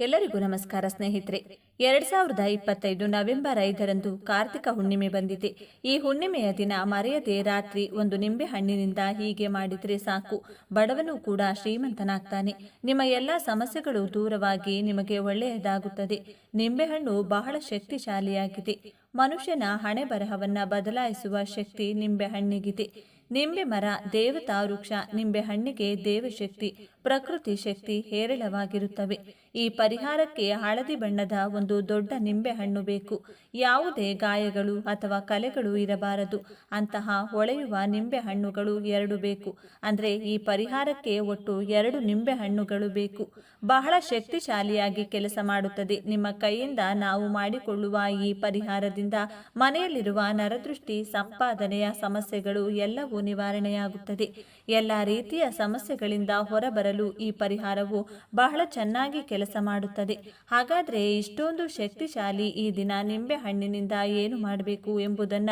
ಎಲ್ಲರಿಗೂ ನಮಸ್ಕಾರ ಸ್ನೇಹಿತರೆ. ಎರಡ್ ಸಾವಿರದ ಇಪ್ಪತ್ತೈದು ನವೆಂಬರ್ ಐದರಂದು ಕಾರ್ತಿಕ ಹುಣ್ಣಿಮೆ ಬಂದಿದೆ. ಈ ಹುಣ್ಣಿಮೆಯ ದಿನ ಮರೆಯದೆ ರಾತ್ರಿ ಒಂದು ನಿಂಬೆ ಹಣ್ಣಿನಿಂದ ಹೀಗೆ ಮಾಡಿದ್ರೆ ಸಾಕು. ಬಡವನು ಕೂಡ ಶ್ರೀಮಂತನಾಗ್ತಾನೆ. ನಿಮ್ಮ ಎಲ್ಲ ಸಮಸ್ಯೆಗಳು ದೂರವಾಗಿ ನಿಮಗೆ ಒಳ್ಳೆಯದಾಗುತ್ತದೆ. ನಿಂಬೆಹಣ್ಣು ಬಹಳ ಶಕ್ತಿಶಾಲಿಯಾಗಿದೆ. ಮನುಷ್ಯನ ಹಣೆ ಬರಹವನ್ನ ಬದಲಾಯಿಸುವ ಶಕ್ತಿ ನಿಂಬೆಹಣ್ಣಿಗಿದೆ ನಿಂಬೆ ಮರ ದೇವತಾ ವೃಕ್ಷ ನಿಂಬೆ ಹಣ್ಣಿಗೆ ದೇವಶಕ್ತಿ. ಪ್ರಕೃತಿ ಶಕ್ತಿ ಹೇರಳವಾಗಿರುತ್ತವೆ. ಈ ಪರಿಹಾರಕ್ಕೆ ಹಳದಿ ಬಣ್ಣದ ಒಂದು ದೊಡ್ಡ ನಿಂಬೆಹಣ್ಣು ಬೇಕು. ಯಾವುದೇ ಗಾಯಗಳು ಅಥವಾ ಕಲೆಗಳು ಇರಬಾರದು. ಅಂತಹ ಹೊಳೆಯುವ ನಿಂಬೆಹಣ್ಣುಗಳು ಎರಡು ಬೇಕು. ಅಂದರೆ ಈ ಪರಿಹಾರಕ್ಕೆ ಒಟ್ಟು ಎರಡು ನಿಂಬೆಹಣ್ಣುಗಳು ಬೇಕು. ಬಹಳ ಶಕ್ತಿಶಾಲಿಯಾಗಿ ಕೆಲಸ ಮಾಡುತ್ತದೆ. ನಿಮ್ಮ ಕೈಯಿಂದ ನಾವು ಮಾಡಿಕೊಳ್ಳುವ ಈ ಪರಿಹಾರದಿಂದ ಮನೆಯಲ್ಲಿರುವ ನರದೃಷ್ಟಿ, ಸಂಪಾದನೆಯ ಸಮಸ್ಯೆಗಳು ಎಲ್ಲವೂ ನಿವಾರಣೆಯಾಗುತ್ತದೆ. ಎಲ್ಲ ರೀತಿಯ ಸಮಸ್ಯೆಗಳಿಂದ ಹೊರಬರಲು ಈ ಪರಿಹಾರವು ಬಹಳ ಚೆನ್ನಾಗಿ ಕೆಲಸ ಮಾಡುತ್ತದೆ. ಹಾಗಾದರೆ ಇಷ್ಟೊಂದು ಶಕ್ತಿಶಾಲಿ ಈ ದಿನ ನಿಂಬೆ ಹಣ್ಣಿನಿಂದ ಏನು ಮಾಡಬೇಕು ಎಂಬುದನ್ನ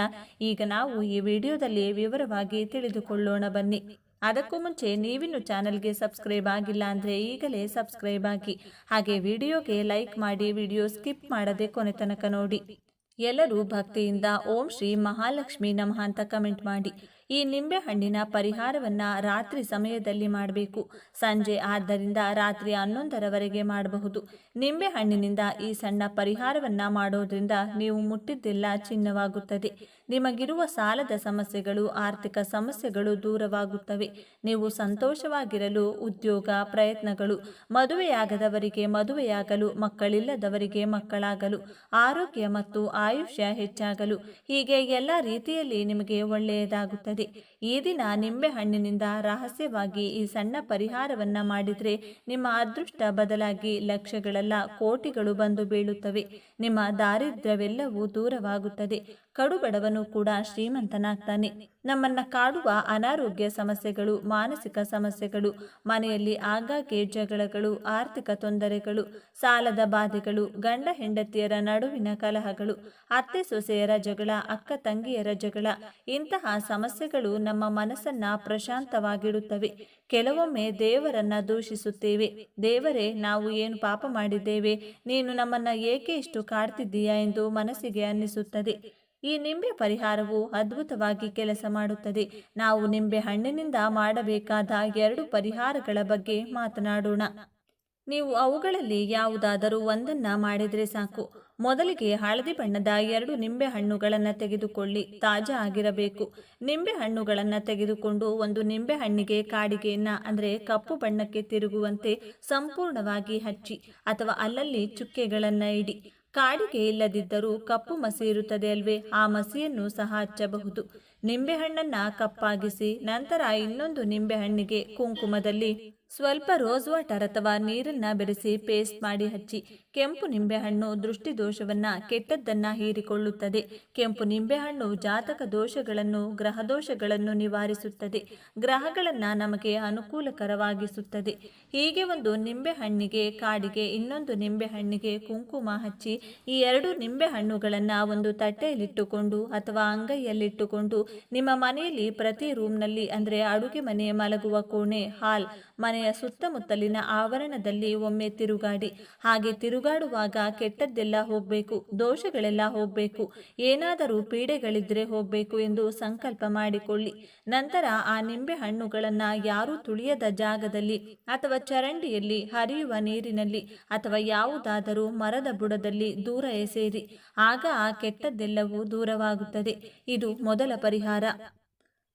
ಈಗ ನಾವು ಈ ವಿಡಿಯೋದಲ್ಲಿ ವಿವರವಾಗಿ ತಿಳಿದುಕೊಳ್ಳೋಣ ಬನ್ನಿ. ಅದಕ್ಕೂ ಮುಂಚೆ ನೀವಿನ್ನು ಚಾನಲ್ಗೆ ಸಬ್ಸ್ಕ್ರೈಬ್ ಆಗಿಲ್ಲ ಅಂದರೆ ಈಗಲೇ ಸಬ್ಸ್ಕ್ರೈಬ್ ಆಗಿ. ಹಾಗೆ ವಿಡಿಯೋಗೆ ಲೈಕ್ ಮಾಡಿ ವಿಡಿಯೋ ಸ್ಕಿಪ್ ಮಾಡದೆ ಕೊನೆ ತನಕ ನೋಡಿ. ಎಲ್ಲರೂ ಭಕ್ತಿಯಿಂದ ಓಂ ಶ್ರೀ ಮಹಾಲಕ್ಷ್ಮಿ ನಮಃ ಅಂತ ಕಮೆಂಟ್ ಮಾಡಿ. ಈ ನಿಂಬೆ ಹಣ್ಣಿನ ಪರಿಹಾರವನ್ನ ರಾತ್ರಿ ಸಮಯದಲ್ಲಿ ಮಾಡಬೇಕು. ಸಂಜೆ ಆದ್ದರಿಂದ ರಾತ್ರಿ ಹನ್ನೊಂದರವರೆಗೆ ಮಾಡಬಹುದು. ನಿಂಬೆ ಹಣ್ಣಿನಿಂದ ಈ ಸಣ್ಣ ಪರಿಹಾರವನ್ನ ಮಾಡೋದ್ರಿಂದ ನೀವು ಮುಟ್ಟಿದ್ದೆಲ್ಲ ಚಿನ್ನವಾಗುತ್ತದೆ. ನಿಮಗಿರುವ ಸಾಲದ ಸಮಸ್ಯೆಗಳು, ಆರ್ಥಿಕ ಸಮಸ್ಯೆಗಳು ದೂರವಾಗುತ್ತವೆ. ನೀವು ಸಂತೋಷವಾಗಿರಲು ಉದ್ಯೋಗ, ಪ್ರಯತ್ನಗಳು, ಮದುವೆಯಾಗದವರಿಗೆ ಮದುವೆಯಾಗಲು, ಮಕ್ಕಳಿಲ್ಲದವರಿಗೆ ಮಕ್ಕಳಾಗಲು, ಆರೋಗ್ಯ ಮತ್ತು ಆಯುಷ್ಯ ಹೆಚ್ಚಾಗಲು, ಹೀಗೆ ಎಲ್ಲ ರೀತಿಯಲ್ಲಿ ನಿಮಗೆ ಒಳ್ಳೆಯದಾಗುತ್ತದೆ. ಈ ದಿನ ನಿಂಬೆ ಹಣ್ಣಿನಿಂದ ರಹಸ್ಯವಾಗಿ ಈ ಸಣ್ಣ ಪರಿಹಾರವನ್ನ ಮಾಡಿದ್ರೆ ನಿಮ್ಮ ಅದೃಷ್ಟ ಬದಲಾಗಿ ಲಕ್ಷಗಳೆಲ್ಲ ಕೋಟಿಗಳು ಬಂದು ಬೀಳುತ್ತವೆ. ನಿಮ್ಮ ದಾರಿದ್ರ್ಯವೆಲ್ಲವೂ ದೂರವಾಗುತ್ತದೆ. ಕಡುಬಡವನು ಕೂಡ ಶ್ರೀಮಂತನಾಗ್ತಾನೆ. ನಮ್ಮನ್ನ ಕಾಡುವ ಅನಾರೋಗ್ಯ ಸಮಸ್ಯೆಗಳು, ಮಾನಸಿಕ ಸಮಸ್ಯೆಗಳು, ಮನೆಯಲ್ಲಿ ಆಗಾಗ್ಗೆ ಜಗಳಗಳು, ಆರ್ಥಿಕ ತೊಂದರೆಗಳು, ಸಾಲದ ಬಾಧೆಗಳು, ಗಂಡ ಹೆಂಡತಿಯರ ನಡುವಿನ ಕಲಹಗಳು, ಅತ್ತೆ ಸೊಸೆಯರ ಜಗಳ, ಅಕ್ಕ ತಂಗಿಯರ ಜಗಳ, ಇಂತಹ ಸಮಸ್ಯೆಗಳು ನಮ್ಮ ಮನಸ್ಸನ್ನ ಪ್ರಶಾಂತವಾಗಿಡುತ್ತವೆ. ಕೆಲವೊಮ್ಮೆ ದೇವರನ್ನ ದೂಷಿಸುತ್ತೇವೆ. ದೇವರೇ, ನಾವು ಏನು ಪಾಪ ಮಾಡಿದ್ದೇವೆ? ನೀನು ನಮ್ಮನ್ನ ಏಕೆ ಇಷ್ಟು ಕಾಡ್ತಿದ್ದೀಯಾ ಎಂದು ಮನಸ್ಸಿಗೆ ಅನ್ನಿಸುತ್ತದೆ. ಈ ನಿಂಬೆ ಪರಿಹಾರವು ಅದ್ಭುತವಾಗಿ ಕೆಲಸ ಮಾಡುತ್ತದೆ. ನಾವು ನಿಂಬೆ ಹಣ್ಣಿನಿಂದ ಮಾಡಬೇಕಾದ ಎರಡು ಪರಿಹಾರಗಳ ಬಗ್ಗೆ ಮಾತನಾಡೋಣ. ನೀವು ಅವುಗಳಲ್ಲಿ ಯಾವುದಾದರೂ ಒಂದನ್ನ ಮಾಡಿದರೆ ಸಾಕು. ಮೊದಲಿಗೆ ಹಳದಿ ಬಣ್ಣದ ಎರಡು ನಿಂಬೆ ಹಣ್ಣುಗಳನ್ನು ತೆಗೆದುಕೊಳ್ಳಿ. ತಾಜಾ ಆಗಿರಬೇಕು. ನಿಂಬೆ ಹಣ್ಣುಗಳನ್ನು ತೆಗೆದುಕೊಂಡು ಒಂದು ನಿಂಬೆ ಹಣ್ಣಿಗೆ ಕಾಡಿಗೆಯನ್ನ, ಅಂದರೆ ಕಪ್ಪು ಬಣ್ಣಕ್ಕೆ ತಿರುಗುವಂತೆ ಸಂಪೂರ್ಣವಾಗಿ ಹಚ್ಚಿ, ಅಥವಾ ಅಲ್ಲಲ್ಲಿ ಚುಕ್ಕೆಗಳನ್ನು ಇಡಿ. ಕಾಡಿಗೆ ಇಲ್ಲದಿದ್ದರೂ ಕಪ್ಪು ಮಸಿ ಇರುತ್ತದೆ ಅಲ್ವೇ? ಆ ಮಸಿಯನ್ನು ಸಹ ಹಚ್ಚಬಹುದು. ನಿಂಬೆಹಣ್ಣನ್ನ ಕಪ್ಪಾಗಿಸಿ, ನಂತರ ಇನ್ನೊಂದು ನಿಂಬೆಹಣ್ಣಿಗೆ ಕುಂಕುಮದಲ್ಲಿ ಸ್ವಲ್ಪ ರೋಸ್ ವಾಟರ್ ಅಥವಾ ನೀರನ್ನ ಬೆರೆಸಿ ಪೇಸ್ಟ್ ಮಾಡಿ ಹಚ್ಚಿ ಕೆಂಪು ನಿಂಬೆಹಣ್ಣು ದೃಷ್ಟಿ ದೋಷವನ್ನ ಕೆಟ್ಟದ್ದನ್ನ ಹೀರಿಕೊಳ್ಳುತ್ತದೆ. ಕೆಂಪು ನಿಂಬೆಹಣ್ಣು ಜಾತಕ ದೋಷಗಳನ್ನು ಗ್ರಹ ದೋಷಗಳನ್ನು ನಿವಾರಿಸುತ್ತದೆ. ಗ್ರಹಗಳನ್ನ ನಮಗೆ ಅನುಕೂಲಕರವಾಗಿಸುತ್ತದೆ. ಹೀಗೆ ಒಂದು ನಿಂಬೆಹಣ್ಣಿಗೆ, ಕಾಡಿಗೆ ಇನ್ನೊಂದು ನಿಂಬೆಹಣ್ಣಿಗೆ ಕುಂಕುಮ ಹಚ್ಚಿ ಈ ಎರಡು ನಿಂಬೆಹಣ್ಣುಗಳನ್ನ ಒಂದು ತಟ್ಟೆಯಲ್ಲಿಟ್ಟುಕೊಂಡು ಅಥವಾ ಅಂಗೈಯಲ್ಲಿಟ್ಟುಕೊಂಡು ನಿಮ್ಮ ಮನೆಯಲ್ಲಿ ಪ್ರತಿ ರೂಮ್ನಲ್ಲಿ ಅಂದರೆ ಅಡುಗೆ ಮನೆ ಮಲಗುವ ಕೋಣೆ, ಹಾಲ್ ಮನೆಯ ಸುತ್ತಮುತ್ತಲಿನ ಆವರಣದಲ್ಲಿ ಒಮ್ಮೆ ತಿರುಗಾಡಿ. ಹಾಗೆ ತಿರುಗಾಡುವಾಗ ಕೆಟ್ಟದ್ದೆಲ್ಲ ಹೋಗಬೇಕು, ದೋಷಗಳೆಲ್ಲ ಹೋಗಬೇಕು, ಏನಾದರೂ ಪೀಡೆಗಳಿದ್ರೆ ಹೋಗಬೇಕು ಎಂದು ಸಂಕಲ್ಪ ಮಾಡಿಕೊಳ್ಳಿ. ನಂತರ ಆ ನಿಂಬೆ ಹಣ್ಣುಗಳನ್ನು ಯಾರೂ ತುಳಿಯದ ಜಾಗದಲ್ಲಿ ಅಥವಾ ಚರಂಡಿಯಲ್ಲಿ ಹರಿಯುವ ನೀರಿನಲ್ಲಿ ಅಥವಾ ಯಾವುದಾದರೂ ಮರದ ಬುಡದಲ್ಲಿ ದೂರ ಎಸೆಯಿರಿ. ಆಗ ಆ ಕೆಟ್ಟದ್ದೆಲ್ಲವೂ ದೂರವಾಗುತ್ತದೆ. ಇದು ಮೊದಲ ಪರಿಹಾರ.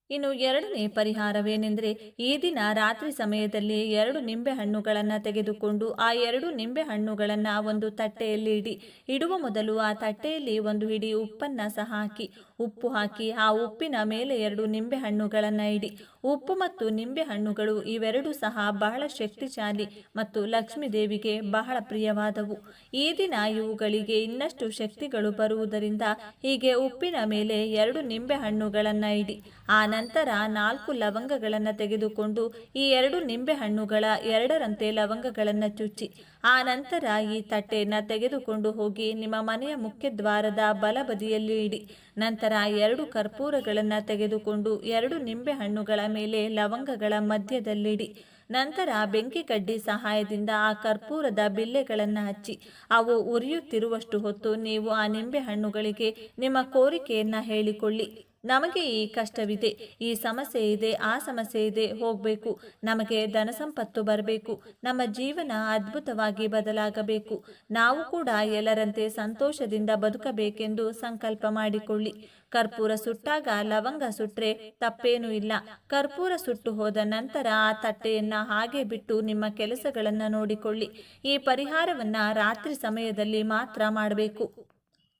ಇನ್ನು ಎರಡನೇ ಪರಿಹಾರವೇನೆಂದರೆ ಈ ದಿನ ರಾತ್ರಿ ಸಮಯದಲ್ಲಿ ಎರಡು ನಿಂಬೆ ಹಣ್ಣುಗಳನ್ನು ತೆಗೆದುಕೊಂಡು ಆ ಎರಡು ನಿಂಬೆ ಹಣ್ಣುಗಳನ್ನು ಒಂದು ತಟ್ಟೆಯಲ್ಲಿ ಇಡಿ. ಇಡುವ ಮೊದಲು ಆ ತಟ್ಟೆಯಲ್ಲಿ ಒಂದು ಹಿಡಿ ಉಪ್ಪನ್ನು ಸಹ ಹಾಕಿ. ಉಪ್ಪು ಹಾಕಿ ಆ ಉಪ್ಪಿನ ಮೇಲೆ ಎರಡು ನಿಂಬೆ ಹಣ್ಣುಗಳನ್ನು ಇಡಿ. ಉಪ್ಪು ಮತ್ತು ನಿಂಬೆ ಹಣ್ಣುಗಳು ಇವೆರಡೂ ಸಹ ಬಹಳ ಶಕ್ತಿಶಾಲಿ ಮತ್ತು ಲಕ್ಷ್ಮೀ ದೇವಿಗೆ ಬಹಳ ಪ್ರಿಯವಾದವು. ಈ ದಿನ ಇವುಗಳಿಗೆ ಇನ್ನಷ್ಟು ಶಕ್ತಿಗಳು ಬರುವುದರಿಂದ ಹೀಗೆ ಉಪ್ಪಿನ ಮೇಲೆ ಎರಡು ನಿಂಬೆ ಹಣ್ಣುಗಳನ್ನು ಇಡಿ. ಆ ನಂತರ ನಾಲ್ಕು ಲವಂಗಗಳನ್ನು ತೆಗೆದುಕೊಂಡು ಈ ಎರಡು ನಿಂಬೆಹಣ್ಣುಗಳ ಎರಡರಂತೆ ಲವಂಗಗಳನ್ನು ಚುಚ್ಚಿ, ಆ ನಂತರ ಈ ತಟ್ಟೆಯನ್ನು ತೆಗೆದುಕೊಂಡು ಹೋಗಿ ನಿಮ್ಮ ಮನೆಯ ಮುಖ್ಯ ದ್ವಾರದ ಬಲಬದಿಯಲ್ಲಿ ಇಡಿ. ನಂತರ ಎರಡು ಕರ್ಪೂರಗಳನ್ನು ತೆಗೆದುಕೊಂಡು ಎರಡು ನಿಂಬೆ ಹಣ್ಣುಗಳ ಮೇಲೆ ಲವಂಗಗಳ ಮಧ್ಯದಲ್ಲಿಡಿ. ನಂತರ ಬೆಂಕಿ ಕಡ್ಡಿ ಸಹಾಯದಿಂದ ಆ ಕರ್ಪೂರದ ಬಿಲ್ಲೆಗಳನ್ನು ಹಚ್ಚಿ, ಅವು ಉರಿಯುತ್ತಿರುವಷ್ಟು ಹೊತ್ತು ನೀವು ಆ ನಿಂಬೆ ಹಣ್ಣುಗಳಿಗೆ ನಿಮ್ಮ ಕೋರಿಕೆಯನ್ನು ಹೇಳಿಕೊಳ್ಳಿ. ನಮಗೆ ಈ ಕಷ್ಟವಿದೆ, ಈ ಸಮಸ್ಯೆ ಇದೆ, ಆ ಸಮಸ್ಯೆ ಇದೆ, ಹೋಗಬೇಕು. ನಮಗೆ ಧನ ಸಂಪತ್ತು ಬರಬೇಕು. ನಮ್ಮ ಜೀವನ ಅದ್ಭುತವಾಗಿ ಬದಲಾಗಬೇಕು. ನಾವು ಕೂಡ ಎಲ್ಲರಂತೆ ಸಂತೋಷದಿಂದ ಬದುಕಬೇಕೆಂದು ಸಂಕಲ್ಪ ಮಾಡಿಕೊಳ್ಳಿ. ಕರ್ಪೂರ ಸುಟ್ಟಾಗ ಲವಂಗ ಸುಟ್ರೆ ತಪ್ಪೇನೂ ಇಲ್ಲ. ಕರ್ಪೂರ ಸುಟ್ಟು ಹೋದ ನಂತರ ಆ ತಟ್ಟೆಯನ್ನ ಹಾಗೆ ಬಿಟ್ಟು ನಿಮ್ಮ ಕೆಲಸಗಳನ್ನು ನೋಡಿಕೊಳ್ಳಿ. ಈ ಪರಿಹಾರವನ್ನ ರಾತ್ರಿ ಸಮಯದಲ್ಲಿ ಮಾತ್ರ ಮಾಡಬೇಕು.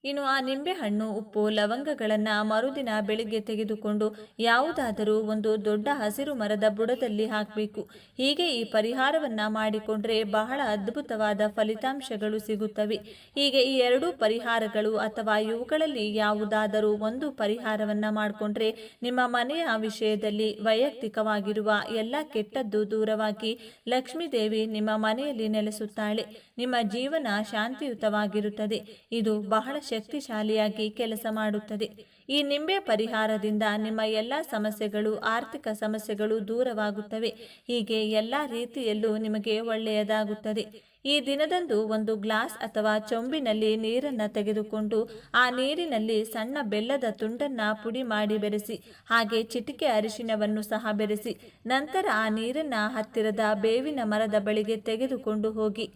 ಇನ್ನು ಆ ನಿಂಬೆಹಣ್ಣು, ಉಪ್ಪು, ಲವಂಗಗಳನ್ನು ಮರುದಿನ ಬೆಳಿಗ್ಗೆ ತೆಗೆದುಕೊಂಡು ಯಾವುದಾದರೂ ಒಂದು ದೊಡ್ಡ ಹಸಿರು ಮರದ ಬುಡದಲ್ಲಿ ಹಾಕಬೇಕು. ಹೀಗೆ ಈ ಪರಿಹಾರವನ್ನ ಮಾಡಿಕೊಂಡ್ರೆ ಬಹಳ ಅದ್ಭುತವಾದ ಫಲಿತಾಂಶಗಳು ಸಿಗುತ್ತವೆ. ಹೀಗೆ ಈ ಎರಡೂ ಪರಿಹಾರಗಳು ಅಥವಾ ಇವುಗಳಲ್ಲಿ ಯಾವುದಾದರೂ ಒಂದು ಪರಿಹಾರವನ್ನ ಮಾಡಿಕೊಂಡ್ರೆ ನಿಮ್ಮ ಮನೆಯ ವಿಷಯದಲ್ಲಿ ವೈಯಕ್ತಿಕವಾಗಿರುವ ಎಲ್ಲ ಕೆಟ್ಟದ್ದು ದೂರವಾಗಿ ಲಕ್ಷ್ಮೀದೇವಿ ನಿಮ್ಮ ಮನೆಯಲ್ಲಿ ನೆಲೆಸುತ್ತಾಳೆ. ನಿಮ್ಮ ಜೀವನ ಶಾಂತಿಯುತವಾಗಿರುತ್ತದೆ. ಇದು ಬಹಳ ಶಕ್ತಿಶಾಲಿಯಾಗಿ ಕೆಲಸ ಮಾಡುತ್ತದೆ. ಈ ನಿಂಬೆ ಪರಿಹಾರದಿಂದ ನಿಮ್ಮ ಎಲ್ಲ ಸಮಸ್ಯೆಗಳು, ಆರ್ಥಿಕ ಸಮಸ್ಯೆಗಳು ದೂರವಾಗುತ್ತವೆ. ಹೀಗೆ ಎಲ್ಲ ರೀತಿಯಲ್ಲೂ ನಿಮಗೆ ಒಳ್ಳೆಯದಾಗುತ್ತದೆ. ಈ ದಿನದಂದು ಒಂದು ಗ್ಲಾಸ್ ಅಥವಾ ಚೊಂಬಿನಲ್ಲಿ ನೀರನ್ನು ತೆಗೆದುಕೊಂಡು ಆ ನೀರಿನಲ್ಲಿ ಸಣ್ಣ ಬೆಲ್ಲದ ತುಂಡನ್ನ ಪುಡಿ ಮಾಡಿ ಬೆರೆಸಿ, ಹಾಗೆ ಚಿಟಿಕೆ ಅರಿಶಿನವನ್ನು ಸಹ ಬೆರೆಸಿ, ನಂತರ ಆ ನೀರನ್ನ ಹತ್ತಿರದ ಬೇವಿನ ಮರದ ಬಳಿಗೆ ತೆಗೆದುಕೊಂಡು ಹೋಗಿ.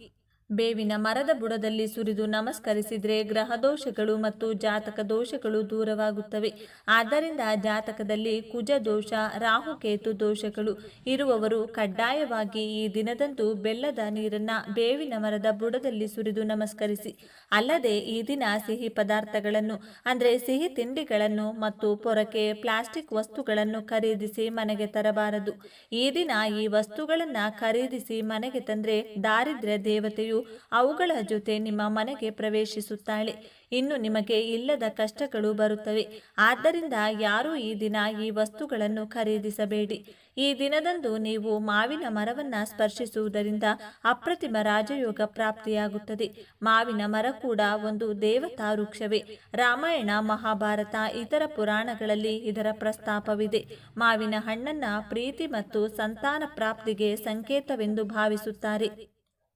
ಬೇವಿನ ಮರದ ಬುಡದಲ್ಲಿ ಸುರಿದು ನಮಸ್ಕರಿಸಿದರೆ ಗ್ರಹ ದೋಷಗಳು ಮತ್ತು ಜಾತಕ ದೋಷಗಳು ದೂರವಾಗುತ್ತವೆ. ಆದ್ದರಿಂದ ಜಾತಕದಲ್ಲಿ ಕುಜ ದೋಷ ರಾಹುಕೇತು ದೋಷಗಳು ಇರುವವರು ಕಡ್ಡಾಯವಾಗಿ ಈ ದಿನದಂದು ಬೆಲ್ಲದ ನೀರನ್ನ ಬೇವಿನ ಮರದ ಬುಡದಲ್ಲಿ ಸುರಿದು ನಮಸ್ಕರಿಸಿ. ಅಲ್ಲದೆ ಈ ದಿನ ಸಿಹಿ ಪದಾರ್ಥಗಳನ್ನು, ಅಂದರೆ ಸಿಹಿ ತಿಂಡಿಗಳನ್ನು ಮತ್ತು ಪೊರಕೆ ಪ್ಲಾಸ್ಟಿಕ್ ವಸ್ತುಗಳನ್ನು ಖರೀದಿಸಿ ಮನೆಗೆ ತರಬಾರದು. ಈ ದಿನ ಈ ವಸ್ತುಗಳನ್ನು ಖರೀದಿಸಿ ಮನೆಗೆ ತಂದ್ರೆ ದಾರಿದ್ರ್ಯ ದೇವತೆಯು ಅವುಗಳ ಜೊತೆ ನಿಮ್ಮ ಮನೆಗೆ ಪ್ರವೇಶಿಸುತ್ತಾಳೆ. ಇನ್ನು ನಿಮಗೆ ಇಲ್ಲದ ಕಷ್ಟಗಳು ಬರುತ್ತವೆ. ಆದ್ದರಿಂದ ಯಾರೂ ಈ ದಿನ ಈ ವಸ್ತುಗಳನ್ನು ಖರೀದಿಸಬೇಡಿ. ಈ ದಿನದಂದು ನೀವು ಮಾವಿನ ಮರವನ್ನು ಸ್ಪರ್ಶಿಸುವುದರಿಂದ ಅಪ್ರತಿಮ ರಾಜಯೋಗ ಪ್ರಾಪ್ತಿಯಾಗುತ್ತದೆ. ಮಾವಿನ ಮರ ಕೂಡ ಒಂದು ದೇವತಾ ವೃಕ್ಷವೇ. ರಾಮಾಯಣ, ಮಹಾಭಾರತ, ಇತರ ಪುರಾಣಗಳಲ್ಲಿ ಇದರ ಪ್ರಸ್ತಾಪವಿದೆ. ಮಾವಿನ ಹಣ್ಣನ್ನ ಪ್ರೀತಿ ಮತ್ತು ಸಂತಾನ ಪ್ರಾಪ್ತಿಗೆ ಸಂಕೇತವೆಂದು ಭಾವಿಸುತ್ತಾರೆ.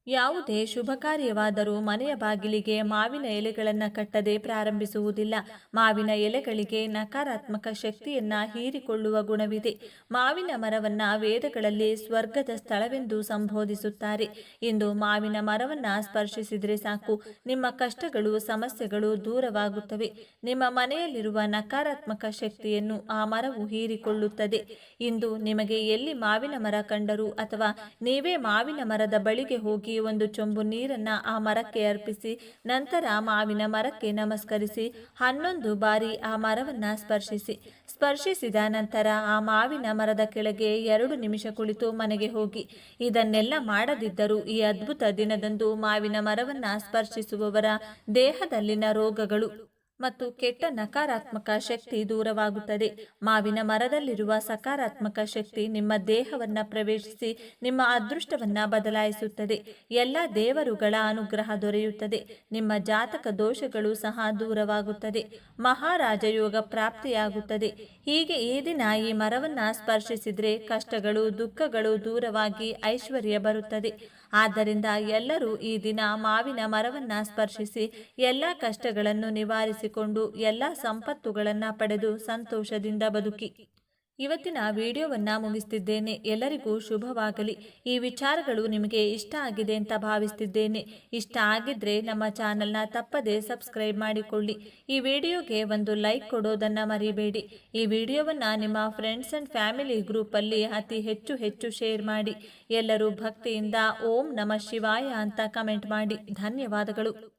ಯಾವುದೇ ಶುಭ ಕಾರ್ಯವಾದರೂ ಮನೆಯ ಬಾಗಿಲಿಗೆ ಮಾವಿನ ಎಲೆಗಳನ್ನು ಕಟ್ಟದೆ ಪ್ರಾರಂಭಿಸುವುದಿಲ್ಲ. ಮಾವಿನ ಎಲೆಗಳಿಗೆ ನಕಾರಾತ್ಮಕ ಶಕ್ತಿಯನ್ನ ಹೀರಿಕೊಳ್ಳುವ ಗುಣವಿದೆ. ಮಾವಿನ ಮರವನ್ನ ವೇದಗಳಲ್ಲಿ ಸ್ವರ್ಗದ ಸ್ಥಳವೆಂದು ಸಂಬೋಧಿಸುತ್ತಾರೆ. ಇಂದು ಮಾವಿನ ಮರವನ್ನ ಸ್ಪರ್ಶಿಸಿದರೆ ಸಾಕು. ನಿಮ್ಮ ಕಷ್ಟಗಳು, ಸಮಸ್ಯೆಗಳು ದೂರವಾಗುತ್ತವೆ. ನಿಮ್ಮ ಮನೆಯಲ್ಲಿರುವ ನಕಾರಾತ್ಮಕ ಶಕ್ತಿಯನ್ನು ಆ ಮರವು ಹೀರಿಕೊಳ್ಳುತ್ತದೆ. ಇಂದು ನಿಮಗೆ ಎಲ್ಲಿ ಮಾವಿನ ಮರ ಕಂಡರೂ ಅಥವಾ ನೀವೇ ಮಾವಿನ ಮರದ ಬಳಿಗೆ ಹೋಗಿ ಒಂದು ಚೊಂಬು ನೀರನ್ನ ಆ ಮರಕ್ಕೆ ಅರ್ಪಿಸಿ, ನಂತರ ಮಾವಿನ ಮರಕ್ಕೆ ನಮಸ್ಕರಿಸಿ, ಹನ್ನೊಂದು ಬಾರಿ ಆ ಮರವನ್ನ ಸ್ಪರ್ಶಿಸಿ. ಸ್ಪರ್ಶಿಸಿದ ನಂತರ ಆ ಮಾವಿನ ಮರದ ಕೆಳಗೆ ಎರಡು ನಿಮಿಷ ಕುಳಿತು ಮನೆಗೆ ಹೋಗಿ. ಇದನ್ನೆಲ್ಲ ಮಾಡದಿದ್ದರೂ ಈ ಅದ್ಭುತ ದಿನದಂದು ಮಾವಿನ ಮರವನ್ನ ಸ್ಪರ್ಶಿಸುವವರ ದೇಹದಲ್ಲಿನ ರೋಗಗಳು ಮತ್ತು ಕೆಟ್ಟ ನಕಾರಾತ್ಮಕ ಶಕ್ತಿ ದೂರವಾಗುತ್ತದೆ. ಮಾವಿನ ಮರದಲ್ಲಿರುವ ಸಕಾರಾತ್ಮಕ ಶಕ್ತಿ ನಿಮ್ಮ ದೇಹವನ್ನ ಪ್ರವೇಶಿಸಿ ನಿಮ್ಮ ಅದೃಷ್ಟವನ್ನ ಬದಲಾಯಿಸುತ್ತದೆ. ಎಲ್ಲ ದೇವರುಗಳ ಅನುಗ್ರಹ ದೊರೆಯುತ್ತದೆ. ನಿಮ್ಮ ಜಾತಕ ದೋಷಗಳು ಸಹ ದೂರವಾಗುತ್ತದೆ. ಮಹಾರಾಜ ಯೋಗ ಪ್ರಾಪ್ತಿಯಾಗುತ್ತದೆ. ಹೀಗೆ ಈ ದಿನ ಈ ಮರವನ್ನು ಸ್ಪರ್ಶಿಸಿದರೆ ಕಷ್ಟಗಳು, ದುಃಖಗಳು ದೂರವಾಗಿ ಐಶ್ವರ್ಯ ಬರುತ್ತದೆ. ಆದ್ದರಿಂದ ಎಲ್ಲರೂ ಈ ದಿನ ಮಾವಿನ ಮರವನ್ನು ಸ್ಪರ್ಶಿಸಿ ಎಲ್ಲ ಕಷ್ಟಗಳನ್ನು ನಿವಾರಿಸಿಕೊಂಡು ಎಲ್ಲ ಸಂಪತ್ತುಗಳನ್ನು ಪಡೆದು ಸಂತೋಷದಿಂದ ಬದುಕಿ. ಇವತ್ತಿನ ವಿಡಿಯೋವನ್ನ ಮುಗಿಸ್ತಿದ್ದೇನೆ. ಎಲ್ಲರಿಗೂ ಶುಭವಾಗಲಿ. ಈ ವಿಚಾರಗಳು ನಿಮಗೆ ಇಷ್ಟ ಆಗಿದೆ ಅಂತ ಭಾವಿಸ್ತಿದ್ದೇನೆ. ಇಷ್ಟ ಆಗಿದ್ರೆ ನಮ್ಮ ಚಾನಲ್ನ ತಪ್ಪದೆ ಸಬ್ಸ್ಕ್ರೈಬ್ ಮಾಡಿಕೊಳ್ಳಿ. ಈ ವಿಡಿಯೋಗೆ ಒಂದು ಲೈಕ್ ಕೊಡೋದನ್ನು ಮರಿಬೇಡಿ. ಈ ವಿಡಿಯೋವನ್ನ ನಿಮ್ಮ ಫ್ರೆಂಡ್ಸ್ ಅಂಡ್ ಫ್ಯಾಮಿಲಿ ಗ್ರೂಪಲ್ಲಿ ಅತಿ ಹೆಚ್ಚು ಹೆಚ್ಚು ಶೇರ್ ಮಾಡಿ. ಎಲ್ಲರೂ ಭಕ್ತಿಯಿಂದ ಓಂ ನಮ ಶಿವಾಯ ಅಂತ ಕಮೆಂಟ್ ಮಾಡಿ. ಧನ್ಯವಾದಗಳು.